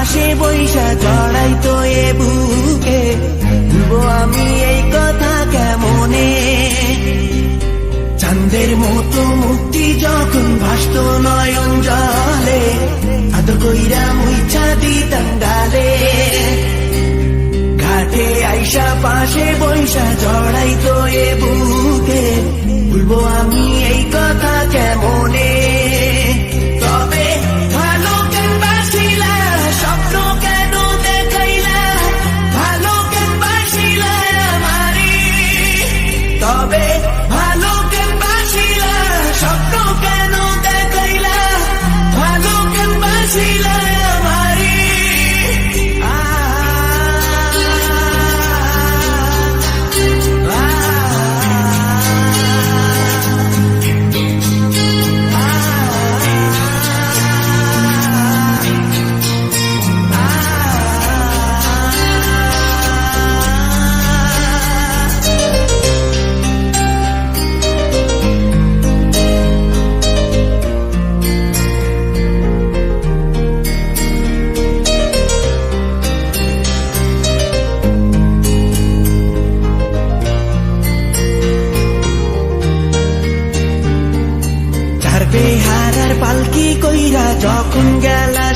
পাশে বইসা জড়াই তো এ বুকে। ভুলবো আমি এই কথা কেমনে? চাঁদের মতো মুক্তি যখন ভাসত নয়ন জলে, আদর কইরা মুইছা দিতাম গালে ঘাটে আইসা পাশে বৈশা জড়াই তো এ বুকে। ভুলবো আমি এই কথা কেমনে?